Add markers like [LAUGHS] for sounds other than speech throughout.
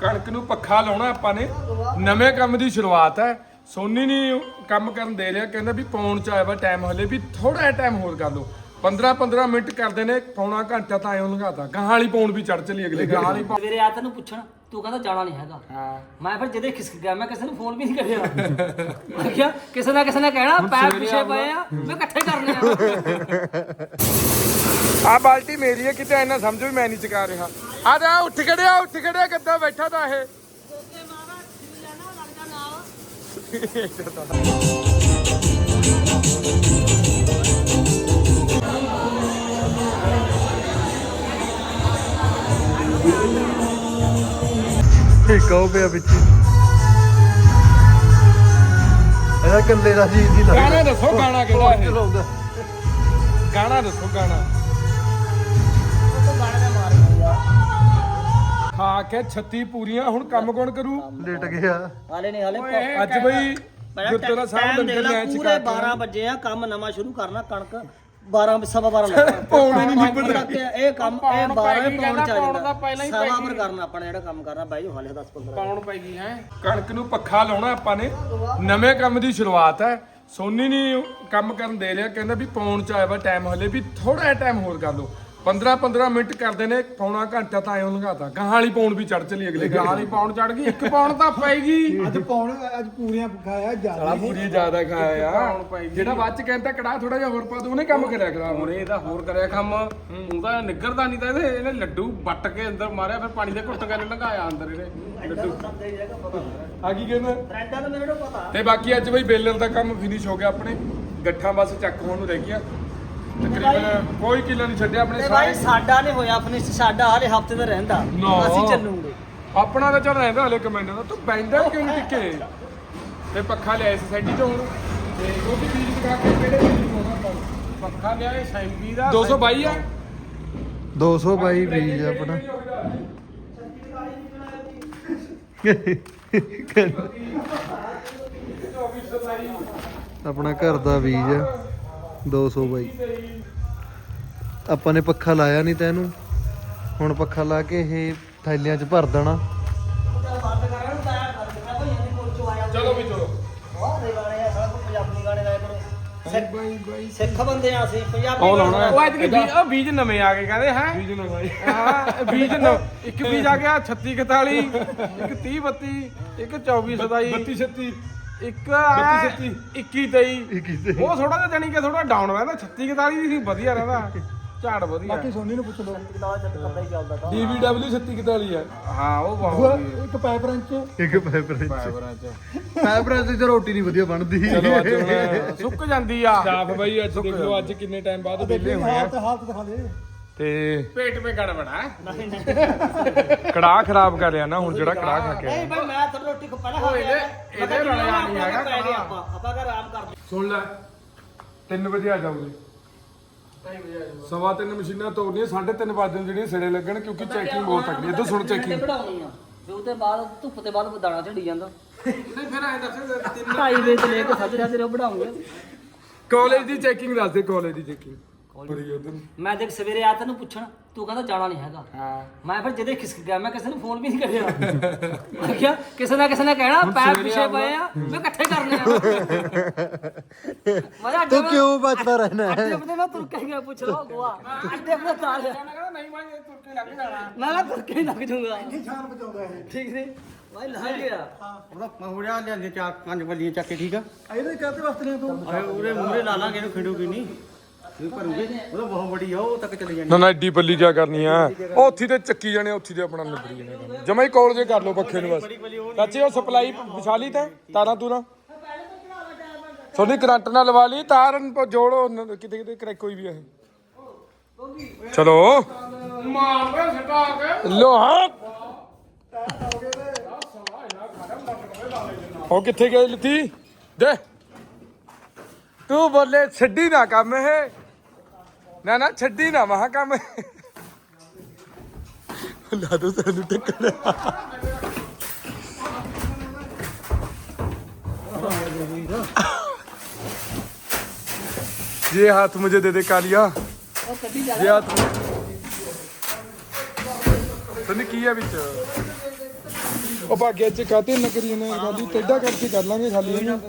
ਕਣਕ ਨੂੰ ਪੱਖਾ ਲਾਉਣਾ ਆਪਾਂ ਨੇ। ਨਵੇਂ ਕੰਮ ਦੀ ਸ਼ੁਰੂਆਤ ਹੈ। ਸੋਨੀ ਨਹੀਂ ਕੰਮ ਕਰਨ ਦੇ ਰਿਹਾ, ਕਹਿੰਦਾ ਵੀ ਪੌਣ ਚ ਆਇਆ ਵਾ ਟਾਈਮ ਹਲੇ ਵੀ ਥੋੜਾ ਜਿਹਾ ਟਾਈਮ ਹੋਰ ਕਰ ਲਓ। 15 15 ਮਿੰਟ ਕਰਦੇ ਨੇ ਪੌਣਾ ਘੰਟਾ ਤਾਂ ਐਂ ਲੰਘਾਤਾ ਗਾਹਾਂ ਵਾਲੀ ਪੌਣ ਵੀ ਚੜ ਚਲੀ ਅਗਲੇ ਗਾਹਾਂ ਵਾਲੀ ਪੌਣ- ਸਵੇਰੇ ਆ ਤੈਨੂੰ ਪੁੱਛਣ ਤੂੰ ਕਹਿੰਦਾ ਜਾਣਾ ਨਹੀਂ ਹੈਗਾ। ਹਾਂ। ਮੈਂ ਫਿਰ ਜਦੇ ਖਿਸਕ ਗਿਆ ਮੈਂ ਕਿਸੇ ਨੂੰ ਫੋਨ ਵੀ ਨਹੀਂ ਕਰਿਆ। ਮੈਂ ਕਿਹਾ ਕਿਸੇ ਨਾ ਕਿਸੇ ਨੇ ਕਹਿਣਾ ਪੈਰ ਪਿੱਛੇ ਪਏ ਆ ਮੈਂ ਇਕੱਠੇ ਕਰਨੇ ਆ ਆ ਬਾਲਟੀ ਮੇਰੀ ਹੈ ਕਿਤੇ ਐਨਾ ਸਮਝੋ ਵੀ ਮੈਂ ਨਹੀਂ ਚਕਾ ਰਿਹਾ। ਆ ਜਾ ਉੱਠ ਖੜਿਆ ਉੱਠ ਖੜਿਆ ਕਿੱਦਾਂ ਬੈਠਾ ਤਾਂ ਇਹ? [LAUGHS] ਇੱਕ ਉਹ ਪਿਆ ਵਿੱਚ ਇਹਦਾ ਕੱਲੇ ਦਾ ਜੀ ਦੀ ਗਾਣਾ ਦੱਸੋ ਗਾਣਾ ਕਿਹੜਾ ਇਹ? ਚਲਾਉਂਦਾ ਗਾਣਾ ਦੱਸੋ ਗਾਣਾ। ਖਾ ਕੇ 36 ਪੂਰੀਆਂ ਹੁਣ ਕੰਮ ਕੌਣ ਕਰੂ? ਲੇਟ ਗਿਆ। ਹਾਲੇ ਨਹੀਂ ਹਾਲੇ ਅੱਜ ਬਈ ਗੁਰਦੁਆਰਾ ਸਾਹਿਬ ਲੰਗਰ ਲੈ ਪੂਰੇ 12 ਵਜੇ ਆ ਕੰਮ ਨਵਾਂ ਸ਼ੁਰੂ ਕਰਨਾ ਕਣਕ। 12 ਸਵਾ 12 ਲੱਗਣਾ ਪੌਣੇ ਨਹੀਂ ਨਿਬੜਦਾ ਇਹ ਕੰਮ ਇਹ 12 ਪੌਣ ਚ ਆ ਜਾਂਦਾ ਸਵਾ ਪਰ ਕਰਨਾ ਆਪਾਂ ਨੇ ਜਿਹੜਾ ਕੰਮ ਕਰਨਾ ਬਾਈ ਜੋ ਹਾਲੇ 10 15 ਪਾਉਣ ਪੈ ਗਈ ਹੈ। ਕਣਕ ਨੂੰ ਪੱਖਾ ਲਾਉਣਾ ਆਪਾਂ ਨੇ। ਨਵੇਂ ਕੰਮ ਦੀ ਸ਼ੁਰੂਆਤ ਹੈ। ਸੋਨੀ ਨਹੀਂ ਕੰਮ ਕਰਨ ਦੇ ਰਿਹਾ ਕਹਿੰਦਾ ਵੀ ਪੌਣ ਚ ਆਇਆ ਵਾ ਟਾਈਮ ਹਲੇ ਵੀ ਥੋੜਾ ਜਿਹਾ ਟਾਈਮ ਹੋਰ ਕਰ ਲਓ। 15 15 ਮਿੰਟ ਕਰਦੇ ਨੇ ਪੌਣਾ ਘੰਟਾ ਤਾਂ ਐਂ ਲੰਘਾਤਾ। ਗਾਹਾਂ ਵਾਲੀ ਪੌਣ ਵੀ ਚੜ ਚਲੀ ਅਗਲੇ ਗਾਹਾਂ ਵਾਲੀ ਪੌਣ ਚੜ ਗਈ ਇੱਕ ਪੌਣ ਤਾਂ ਪੈਗੀ ਅੱਜ ਪੌਣ ਅੱਜ ਪੂਰੀਆਂ ਖਾਇਆ ਸਾਲਾ ਜ਼ਿਆਦਾ ਪੂਰੀ ਜ਼ਿਆਦਾ ਖਾਇਆ। ਆ ਜਿਹੜਾ ਬਾਅਦ ਚ ਕਹਿੰਦਾ ਕੜਾ ਥੋੜਾ ਜਿਹਾ ਹੋਰ ਪਾ ਦੂ ਉਹਨੇ ਕੰਮ ਕਰਿਆ ਕਰਾ ਹੁਣ ਇਹਦਾ ਹੋਰ ਕਰਿਆ ਕੰਮ। ਉਹਦਾ ਨਿੱਗਰਦਾ ਨਹੀਂ ਤਾਂ ਇਹਦੇ ਇਹਨੇ ਲੱਡੂ ਵੱਟ ਕੇ ਅੰਦਰ ਮਾਰਿਆ ਫਿਰ ਪਾਣੀ ਦੇ ਘੁੱਟ ਕੇ ਲੰਘਾਇਆ ਅੰਦਰ ਇਹਨੇ। ਲੱਡੂ। ਆ ਕੀ ਕਹਿੰਦਾ? ਬ੍ਰੈਡਾਂ ਦਾ ਮੇਰੇ ਨੂੰ ਪਤਾ ਤੇ ਬਾਕੀ ਅੱਜ ਬਈ ਬੇਲਰ ਦਾ ਕੰਮ ਫਿਨਿਸ਼ ਹੋ ਗਿਆ ਆਪਣੇ। ਗੱਠਾਂ ਬਸ ਚੱਕ ਹੋਣ ਨੂੰ ਰਹਿ ਗਿਆ ਤਕਰੀਬਨ ਕੋਈ ਕਿੱਲਾ ਨਹੀਂ ਛੱਡਿਆ ਆਪਣੇ ਤੇ ਬਾਈ ਸਾਰੇ ਸਾਡਾ ਨਹੀਂ ਹੋਇਆ ਫਿਨਿਸ਼ ਸਾਡਾ ਹਾਲੇ ਹਫ਼ਤੇ ਦਾ ਰਹਿੰਦਾ। ਨਾ। ਅਸੀਂ ਚੱਲੂਗੇ। ਆਪਣਾ ਤਾਂ ਚੱਲ ਰਹਿੰਦਾ ਹਲੇ ਕਮੈਂਡਾਂ ਦਾ ਤੂੰ ਬੈਂਦਾ ਕਿਉਂ ਨਹੀਂ ਟਿੱਕੇ? ਤੇ ਪੱਖਾ ਲਿਆਇਆ ਸੋਸਾਇਟੀ ਤੋਂ ਹੁਣ। ਤੇ ਉਹ ਵੀ ਬੀਜ ਦਿਖਾ ਕੇ ਕਿਹੜੇ ਬੀਜ ਨੂੰ ਹੋਣਾ ਆਪਾਂ ਨੂੰ। ਪੱਖਾ ਲਿਆਏ ਸੈਂਪੀ ਦਾ। 222 ਆ। 222 ਬੀਜ ਆਪਣਾ। ਆਪਣਾ ਘਰ ਦਾ ਬੀਜ ਆ। 222 ਆਪਾਂ ਨੇ ਪੱਖਾ ਲਾਇਆ ਨਹੀਂ ਤਾਂ ਇਹਨੂੰ। ਹੁਣ ਪੱਖਾ ਲਾ ਕੇ ਇਹ ਥੈਲਿਆਂ 'ਚ ਭਰ ਦੇਣਾ। ਚਲੋ ਵੀ ਚਲੋ। ਪੰਜਾਬੀ ਗਾਣੇ ਗਾਇਆ ਕਰੋ ਸਿੱਖ- ਬੰਦੇ ਆ ਅਸੀਂ ਪੰਜਾਬੀ ਉਹ ਲਾਉਣਾ ਹੈ। ਉਹ ਅੱਜ ਬੀਜ ਉਹ ਬੀਜ ਨਵੇਂ ਆ ਗਏ ਕਹਿੰਦੇ ਹੈ? ਬੀਜ ਨਾ ਭਾਈ ਹਾਂ ਬੀਜ ਇੱਕ ਬੀਜ ਆ ਗਿਆ 36 41 ਇੱਕ 30 32 ਇੱਕ 24 27 32 36 ਇੱਕ ਆ 32, 21 23 ਉਹ ਥੋੜਾ ਜਿਹਾ ਜਾਨੀ ਕਿ ਥੋੜਾ ਡਾਊਨ ਰਹਿੰਦਾ 36 41 ਵੀ ਸੀ ਵਧੀਆ ਰਹਿੰਦਾ। ਝਾੜ ਵਧੀਆ। ਬਾਕੀ ਸੋਨੀ ਨੂੰ ਪੁੱਛ ਲਓ। ਪਤਾ ਹੀ ਚੱਲਦਾ ਤਾਂ DVW 3641 ਆ। ਹਾਂ ਉਹ ਬਹੁਤ ਇੱਕ ਪਾਈਪ ਰੰਚ ਇੱਕ ਫਾਈਬਰ ਫਾਈਬਰਾਂ ਚ ਫਾਈਬਰ ਦੀ ਤਾਂ ਰੋਟੀ ਨਹੀਂ ਵਧੀਆ ਬਣਦੀ। ਚਲੋ ਅੱਜ ਹੁਣ ਸੁੱਕ ਜਾਂਦੀ ਆ। ਸਟਾਫ ਬਾਈ ਅੱਜ ਦੇਖ ਲਓ ਅੱਜ ਕਿੰਨੇ ਟਾਈਮ ਬਾਅਦ ਵਿਹਲੇ ਹੋਏ ਆ। ਹਾਲਤ ਹਾਲਤ ਦਿਖਾ ਦੇ। ਤੇ ਪੇਟ ਮੇ ਗੜਬੜਾ ਕੜਾਹ ਖਰਾਬ ਕਰ ਰਿਹਾ ਨਾ ਹੁਣ ਜਿਹੜਾ ਕੜਾਹ ਖਾ ਕੇ ਨਹੀਂ ਆਇਆ। ਭਾਈ ਮੈਂ ਤਾਂ ਰੋਟੀ ਖਾ ਪਹਿਲਾਂ ਖਾ ਉਹ ਕੇ ਇਹਦੇ-। ਮੈਂ ਇਹਦੇ ਰਲਿਆ ਆਪਾਂ ਨਹੀਂ ਹੈਗਾ ਪੈ ਗਏ ਖਾਣਾ। ਆਪਾਂ। ਆਪਾਂ ਘਰ ਆਰਾਮ ਕਰਦੇ। ਸੁਣ ਲੈ 3 ਵਜੇ ਆ ਜਾਓਗੇ। ਸਵਾ ਤਿੰਨ ਮਸ਼ੀਨਾਂ ਤੋੜਨੀਆਂ 3:30 ਵਜੇ ਜਿਹੜੀਆਂ ਸਿਰੇ ਲੱਗਣ ਕਿਉਂਕਿ ਚੈਕਿੰਗ ਬਹੁਤ ਤਕੜੀ ਹੈ। ਇਦੋਂ ਸੁਣ ਚੈਕਿੰਗ ਵਧਾਉਣੀ ਆ ਫਿਰ ਉਹਦੇ ਬਾਅਦ ਧੁੱਪ ਤੇ ਬਾਅਦ ਦਾਣਾ ਝੜੀ ਜਾਂਦਾ। ਨਹੀਂ ਫਿਰ ਐ ਦੱਸ ਤਿੰਨ 2:30 ਵਜੇ ਤੋਂ ਲੈ ਕੇ ਸਾਜਰੇ ਸਾਜਰੇ ਉਹ ਵਧਾਉਂਗੇ ਕਾਲਜ ਦੀ ਚੈਕਿੰਗ ਦੱਸ ਦੇ ਕਾਲਜ ਦੀ ਚੈਕਿੰਗ ਬੜੀ ਉਧਰ ਮੈਂ ਦੇਖ ਸਵੇਰੇ ਆ ਤੈਨੂੰ ਪੁੱਛਣ ਤੂੰ ਕਹਿੰਦਾ ਜਾਣਾ ਨਹੀਂ ਹੈਗਾ। ਹਾਂ। ਮੈਂ ਫਿਰ ਜਦੇ ਖਿਸਕ ਗਿਆ ਮੈਂ ਕਿਸੇ ਨੂੰ ਫੋਨ ਵੀ ਨਹੀਂ ਕਰਿਆ। ਮੈਂ ਕਿਹਾ ਕਿਸੇ ਨਾ ਕਿਸੇ ਨੇ ਕਹਿਣਾ ਪੈਰ ਪਿੱਛੇ ਪਏ ਆ ਮੈਂ ਇਕੱਠੇ ਕਰਨੇ ਆ। ਮੈਂ ਤੂੰ ਕਿਉਂ ਬਚਦਾ ਰਹਿਣਾ ਅੱਡੇ ਆਪਣੇ ਮੈਂ ਤੁਰ ਕੇ ਗਿਆ ਪੁੱਛ ਲਓ ਗੋਆ। ਅੱਡੇ ਆਪਣੇ ਤਾਲ ਨਹੀਂ ਮੈਂ ਤੁਰ ਕੇ ਲੱਗ ਜਾਣਾ। ਮੈਂ ਕਿਹਾ ਤੁਰ ਕੇ ਹੀ ਲੱਗ ਜਾਊਗਾ। ਸ਼ਾਨ ਬਚਾਉਂਦਾ ਇਹ। ਠੀਕ ਨੇ ਭਾਈ ਲੱਗ ਗਿਆ। ਉਹਦਾ ਮਹੂੜਾ ਲਿਆਂਦੇ ਚਾਰ ਪੰਜ ਬੱਲੀਆਂ ਚੱਕ ਕੇ ਠੀਕ ਆ? ਇਹਦੇ ਕਾਹਤੇ ਵਾਸਤੇ ਨੇ ਤੂੰ? ਉਹਦੇ ਮੂਹਰੇ ਲਾ ਲਾਂਗੇ ਇਹਨੂੰ ਖਿੰਡੂਗੀ ਨਹੀਂ? ਇਹ ਭਰੂਗੇ ਉਹਦਾ ਬਹੁਤ ਵੱਡੀ ਆ ਉਹ ਤੱਕ ਚਲੇ ਜਾਣੀ। ਨਾ ਨਾ ਐਡੀ ਪੱਲੀ ਜਾ ਕਰਨੀ ਆ? ਉਹ ਉੱਥੀ ਤੇ ਚੱਕੀ ਜਾਣੇ ਉੱਥੀ ਤੇ ਆਪਣਾ ਨਿਬੜੀ ਜਾਣੇ ਜਮਾ ਹੀ ਕਾਲਜੇ ਕਰ ਲਓ ਪੱਖੇ ਨੂੰ ਬਸ। ਚਾਚੇ ਉਹ ਸਪਲਾਈ ਵਿਛਾਲੀ ਤੇ ਤਾਰਾਂ ਤੂਰਾਂ। ਸੋਨੀ ਕਰੰਟ ਨਾਲ ਲਵਾ ਲਈ ਤਾਰ ਜੋੜੋ ਕਿਤੇ ਕਿਤੇ ਕਰੈਕ ਕੋਈ ਵੀ ਹੈ ਚਲੋ। ਮਾਰ ਕੇ ਸਟਾ ਕੇ ਲੋਹਾ। ਉਹ ਕਿੱਥੇ ਗਏ ਲਿੱਤੀ? ਦੇ। ਤੂੰ ਬੋਲੇ ਛੱਡੀ ਨਾ ਕੰਮ ਇਹ। ਨਾ ਨਾ ਛੱਡੀ ਨਾ ਮਹਾ ਕੰਮ ਇਹ। ਲਾ ਦੋ ਸਾਨੂੰ ਟੱਕਰ ये हाथ मुझे दे दे कालिया ये हाथ मुझे तने की है ਵਿੱਚ ਉਹ ਭਾਗਿਆ ਚ ਕਾਤੇ ਨਾ ਕਰੀ ਨਾ ਖਾਲੀ ਟੇਡਾ ਕਰਕੇ ਕਰ ਲਾਂਗੇ ਖਾਲੀ ਇਹਨੂੰ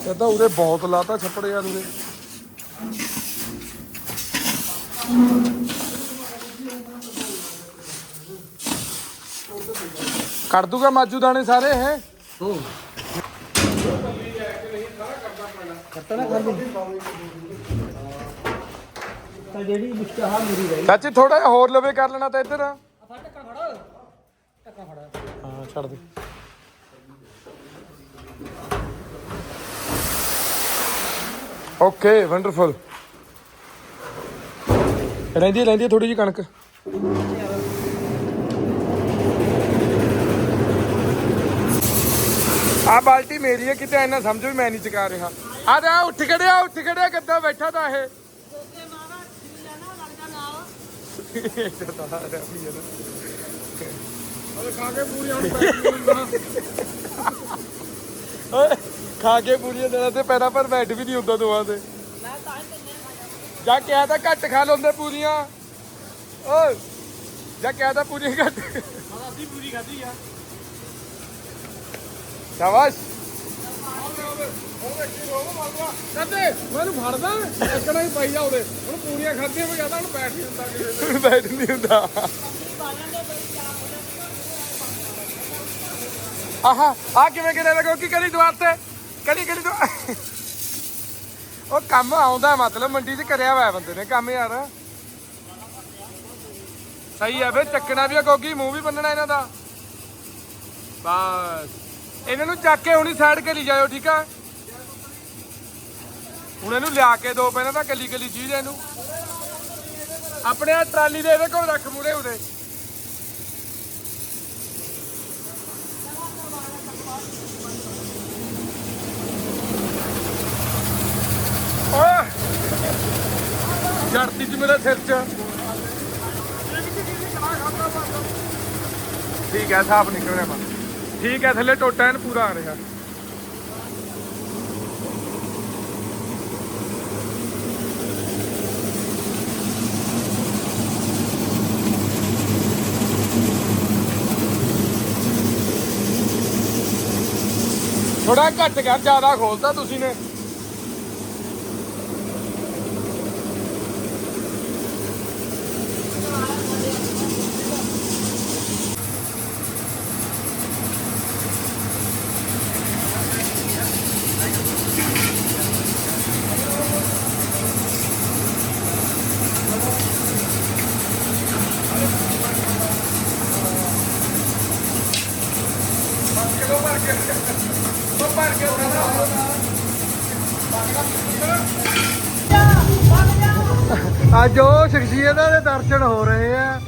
ਇਹ ਤਾਂ ਉਰੇ ਬਹੁਤ ਲਾਤਾ ਛੱਪੜ ਯਾਰ ਉਰੇ ਕੱਢ ਦੂਗਾ ਮਾਜੂ ਦਾਣੇ ਸਾਰੇ ਇਹ ਹੋ ਤਾਂ ਜਿਹੜੀ ਮੁਸ਼ਕਹਾ ਮੇਰੀ ਰਹੀ ਚਾਚੀ ਥੋੜਾ ਜਿਹਾ ਹੋਰ ਲਵੇ ਕਰ ਲੈਣਾ ਤਾਂ ਇੱਧਰ ਆ ਫੜ ਟੱਕਾ ਫੜ ਟੱਕਾ ਫੜ ਹਾਂ ਛੱਡ ਦੇ ਓਕੇ ਵੰਡਰਫੁਲ ਰਹਿੰਦੀ ਹੈ- ਰਹਿੰਦੀ ਹੈ ਥੋੜੀ ਜਿਹੀ ਕਣਕ। ਆ ਬਾਲਟੀ ਮੇਰੀ ਹੈ, ਕਿਤੇ ਇੰਨਾ ਸਮਝੋ ਵੀ ਮੈਂ ਨਹੀਂ ਚਕਾ ਰਿਹਾ। ਆ ਜਾ ਉੱਠ ਖੜਿਆ ਉੱਠ ਖੜਿਆ, ਕਿੱਦਾਂ ਬੈਠਾ ਤਾਂ ਇਹ। ਓਏ, ਖਾ ਕੇ ਪੂਰੀਆਂ ਦਿਨਾਂ ਤੇ ਪੈਰਾਂ ਪਰ ਬੈਠ ਵੀ ਨਹੀਂ ਹੁੰਦਾ ਦੋਵਾਂ ਤੇ ਜਾ ਕਿਹਾ ਤਾਂ ਘੱਟ ਖਾ ਲੈਂਦੇ ਪੂਰੀਆਂ। ਓਏ ਜਾ ਕਿਹਾ ਤਾਂ ਪੂਰੀਆਂ ਘੱਟ। ਅਸੀਂ ਪੂਰੀ ਖਾਧੀ ਆ ਸ਼ਾਬਾਸ਼। ਕਹਿੰਦੇ ਮੈਨੂੰ ਫੜਦਾ ਇੱਕਣਾ ਹੀ ਪਾਈ ਜਾ ਉਹਦੇ। ਹੁਣ ਪੂਰੀਆਂ ਖਾਧੀਆਂ ਵੀ ਜਾਂਦਾ ਹੁਣ ਬੈਠ ਨਹੀਂ ਹੁੰਦਾ ਕਿਸੇ ਦੇ। [LAUGHS] ਬੈਠ ਨਹੀਂ ਹੁੰਦਾ ਆਹਾ ਆ ਕਿਵੇਂ ਕਿਨੇ ਲੱਗੋ ਕੀ ਕਰੀ ਦੁਆਰ ਤੇ? ਕਰੀ ਕਰੀ ਉਹ ਕੰਮ ਆਉਂਦਾ, ਮਤਲਬ ਮੰਡੀ 'ਚ ਕਰਿਆ ਹੋਇਆ ਬੰਦੇ ਨੇ ਕੰਮ ਯਾਰ। ਸਹੀ ਆ ਫੇ ਚੱਕਣਾ ਵੀ ਆ, ਗੋਗੀ, ਮੂੰਹ ਵੀ ਬੰਨਣਾ ਇਹਨਾਂ ਦਾ। ਬਸ। ਇਹਨਾਂ ਨੂੰ ਚੱਕ ਕੇ ਹੁਣੀ ਸਾਈਡ ਕੇ ਲਈ ਜਾਇਓ, ਠੀਕ ਆ? ਹੁਣ ਇਹਨੂੰ ਲਿਆ ਕੇ ਦੋ ਪਹਿਲਾਂ ਤਾਂ ਕੱਲੀ ਕੱਲੀ ਚੀਜ਼ ਆ ਇਹਨੂੰ। ਆਪਣੇ ਆ ਟਰਾਲੀ ਦੇ ਇਹਦੇ ਕੋਲ ਰੱਖ ਮੂਰੇ ਉਰੇ ਓਏ ਜੜਤੀ ਚ ਮੇਰੇ ਸਿਰ ਚ। ਠੀਕ ਹੈ, ਸਾਫ਼ ਨਿਕਲ ਰਿਹਾ ਬਾ ਠੀਕ ਹੈ, ਥੱਲੇ ਟੋਟਾ ਐਨ ਪੂਰਾ ਆ ਰਿਹਾ। ਥੋੜਾ ਘੱਟ ਕਰ, ਜ਼ਿਆਦਾ ਖੋਲਤਾ ਤੁਸੀਂ ਨੇ। ਅੱਜ ਉਹ ਸ਼ਖਸੀਅਤਾਂ ਦੇ ਦਰਸ਼ਨ ਹੋ ਰਹੇ ਆ।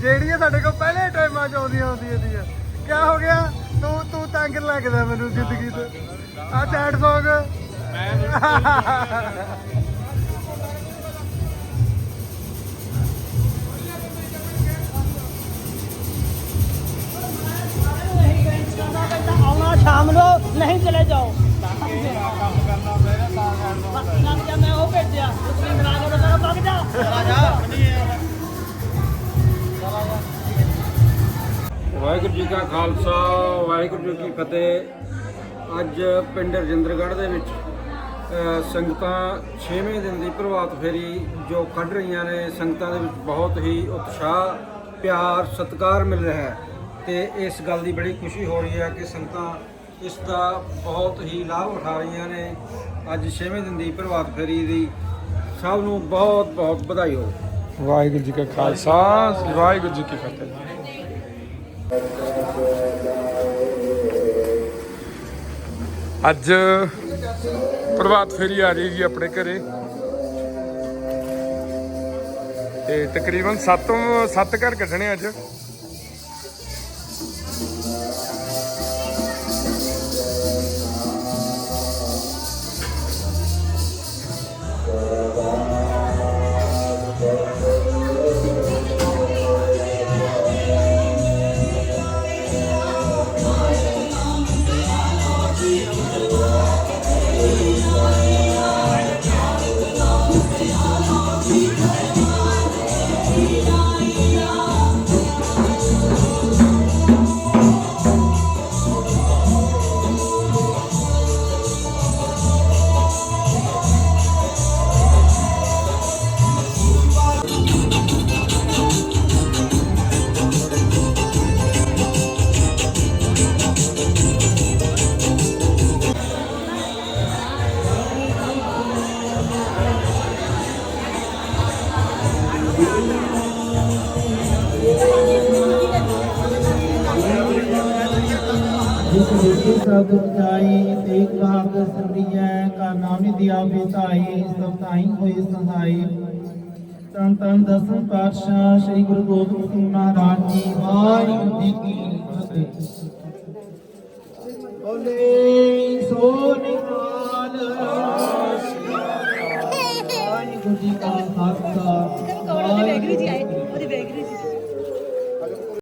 ਜਿਹੜੀਆਂ ਸਾਡੇ ਕੋਲ ਪਹਿਲੇ ਟਾਈਮਾਂ 'ਚ ਆਉਂਦੀਆਂ ਹੁੰਦੀਆਂ ਦੀਆਂ ਕੀ ਹੋ ਗਿਆ? ਤੂੰ ਤੂੰ ਤੰਗ ਲੱਗਦਾ ਮੈਨੂੰ ਜ਼ਿੰਦਗੀ ਤੇ? ਆ ਆਉਣਾ ਸ਼ਾਮ ਨੂੰ, ਨਹੀਂ ਚਲੇ ਜਾਓ। ਵਾਹਿਗੁਰੂ ਜੀ ਕਾ ਖਾਲਸਾ, ਵਾਹਿਗੁਰੂ ਜੀ ਕੀ ਫਤਿਹ। ਅੱਜ ਪਿੰਡ ਰਜਿੰਦਰਗੜ੍ਹ ਦੇ ਵਿੱਚ ਸੰਗਤਾਂ 6ਵੇਂ ਦਿਨ ਦੀ ਪ੍ਰਭਾਤ ਫੇਰੀ ਜੋ ਕੱਢ ਰਹੀਆਂ ਨੇ, ਸੰਗਤਾਂ ਦੇ ਵਿੱਚ ਬਹੁਤ ਹੀ ਉਤਸ਼ਾਹ, ਪਿਆਰ, ਸਤਿਕਾਰ ਮਿਲ ਰਿਹਾ ਹੈ। ਤੇ ਇਸ ਗੱਲ ਦੀ ਬੜੀ ਖੁਸ਼ੀ ਹੋ ਰਹੀ ਹੈ ਕਿ ਸੰਗਤਾਂ ਇਸ ਦਾ ਬਹੁਤ ਹੀ ਲਾਭ ਉਠਾ ਰਹੀਆਂ ਨੇ। ਅੱਜ 6ਵੇਂ ਦਿਨ ਦੀ ਪ੍ਰਭਾਤ ਫੇਰੀ ਦੀ ਸਭ ਨੂੰ ਬਹੁਤ ਬਹੁਤ ਵਧਾਈ ਹੋਵੇ। ਵਾਹਿਗੁਰੂ ਜੀ ਕਾ ਖਾਲਸਾ, ਵਾਹਿਗੁਰੂ ਜੀ ਕੀ ਫਤਿਹ। ਅੱਜ ਪ੍ਰਭਾਤ ਫੇਰੀ ਆ ਰਹੀ ਜੀ ਆਪਣੇ ਘਰੇ। ਤੇ ਤਕਰੀਬਨ 7 7 ਘਰ ਕੱਢਣੇ ਅੱਜ। ਜਗ ਉਚਾਈ ਤੇ ਕਾਗ ਸਰੀਐ ਕਾ ਨਾਮਿ ਦਿਆ ਬਿਤਾਈ, ਸਭ ਤਾਈ ਹੋਏ ਸਹਾਈ ਤਨ ਤਨ ਦਸਮ ਪਾਤਸ਼ਾਹ, ਸ੍ਰੀ ਗੁਰੂ ਗੋਬਿੰਦ ਸਿੰਘ ਮਹਾਰਾਜ ਜੀ, ਵਾਹਿਗੁਰੂ ਜੀ ਕੀ ਫਤਿਹ। ਬੋਲੇ ਸੋਨਿ ਕਾਲ ਵਾਹਿਗੁਰੂ ਜੀ ਕਾ